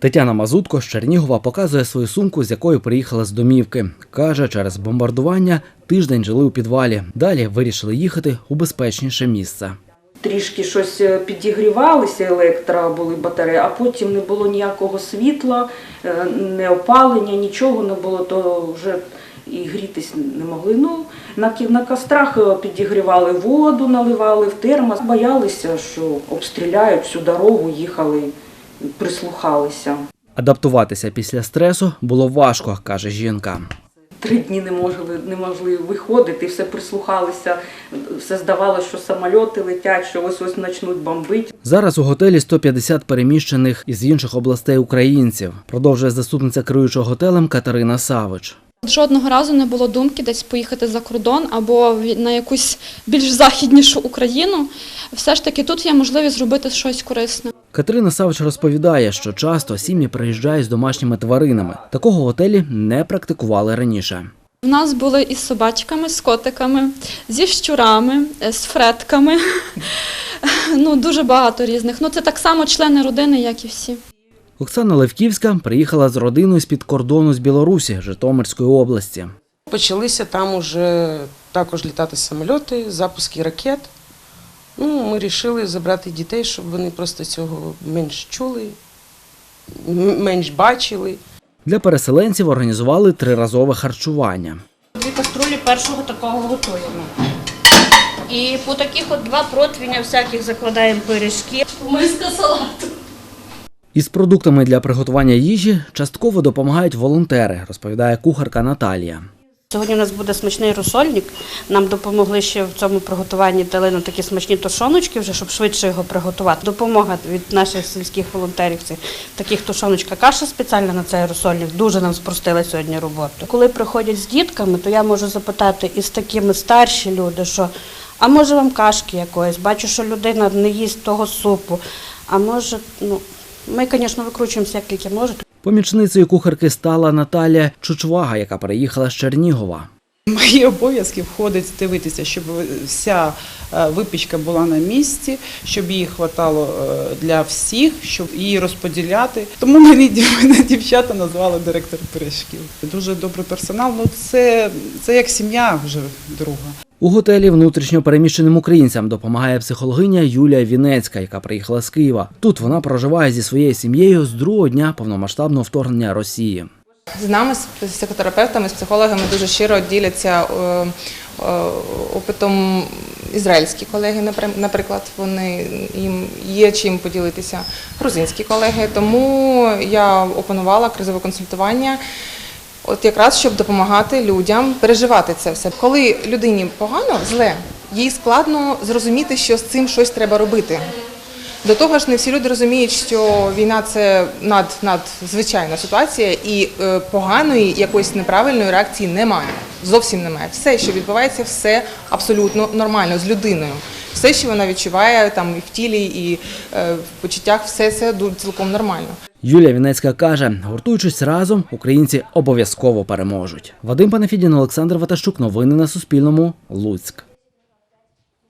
Тетяна Мазутко з Чернігова показує свою сумку, з якою приїхала з домівки. Каже, через бомбардування тиждень жили у підвалі. Далі вирішили їхати у безпечніше місце. Трішки щось е, підігрівалися, електро були батареї, а потім не було ніякого світла, е, не опалення, нічого не було, то вже і грітись не могли. Ну, на, на кострах е, підігрівали воду, наливали в термос. Боялися, що обстріляють всю дорогу, їхали, прислухалися. Адаптуватися після стресу було важко, каже жінка. Три дні не могли, не могли виходити, все прислухалися, все здавалося, що самольоти летять, що ось ось почнуть бомбити. Зараз у готелі 150 переміщених із інших областей українців. Продовжує заступниця керуючого готелем Катерина Савич. Жодного разу не було думки десь поїхати за кордон або на якусь більш західнішу Україну. Все ж таки тут є можливість зробити щось корисне. Катерина Савич розповідає, що часто сім'ї приїжджають з домашніми тваринами. Такого готелі не практикували раніше. У нас були із собачками, з котиками, зі щурами, е, з фретками. Ну, дуже багато різних. Ну, це так само члени родини, як і всі. Оксана Левківська приїхала з родиною з-під кордону з Білорусі, Житомирської області. Почалися там уже також літати самольоти, запуски ракет. Ну, ми вирішили забрати дітей, щоб вони просто цього менш чули, менш бачили. Для переселенців організували триразове харчування. Дві каструлі першого такого готуємо. І по таких от два противня всяких закладаємо пиріжки. Миска салату. Із продуктами для приготування їжі частково допомагають волонтери, розповідає кухарка Наталія. Сьогодні у нас буде смачний розсольник. Нам допомогли ще в цьому приготуванні дали нам такі смачні тушоночки, вже щоб швидше його приготувати. Допомога від наших сільських волонтерів. Це таких тушоночка каша спеціальна на цей розсольник. Дуже нам спростила сьогодні роботу. Коли приходять з дітками, то я можу запитати із такими старші люди, що а може вам кашки якоїсь? Бачу, що людина не їсть того супу. А може, ну ми, звісно, викручуємося як тільки можемо. Помічницею кухарки стала Наталія Чучвага, яка переїхала з Чернігова. Мої обов'язки входить дивитися, щоб вся е, випічка була на місці, щоб її хватало е, для всіх, щоб її розподіляти. Тому мене дівчата назвали директор пиріжків. Дуже добрий персонал. Ну це, це як сім'я вже друга. У готелі внутрішньо переміщеним українцям допомагає психологиня Юлія Вінецька, яка приїхала з Києва. Тут вона проживає зі своєю сім'єю з другого дня повномасштабного вторгнення Росії. З нами, з психотерапевтами, з психологами дуже щиро діляться е, е, опитом ізраїльські колеги, напри- наприклад, вони їм є чим поділитися. Грузинські колеги. Тому я опанувала кризове консультування. От якраз щоб допомагати людям переживати це все. Коли людині погано, зле, їй складно зрозуміти, що з цим щось треба робити. До того ж, не всі люди розуміють, що війна це над, надзвичайна ситуація, і е, поганої якоїсь неправильної реакції немає. Зовсім немає. Все, що відбувається, все абсолютно нормально з людиною. Все, що вона відчуває там і в тілі, і е, в почуттях, все це цілком нормально. Юлія Вінецька каже, гуртуючись разом, українці обов'язково переможуть. Вадим Панафідін, Олександр Ватащук. Новини на Суспільному. Луцьк.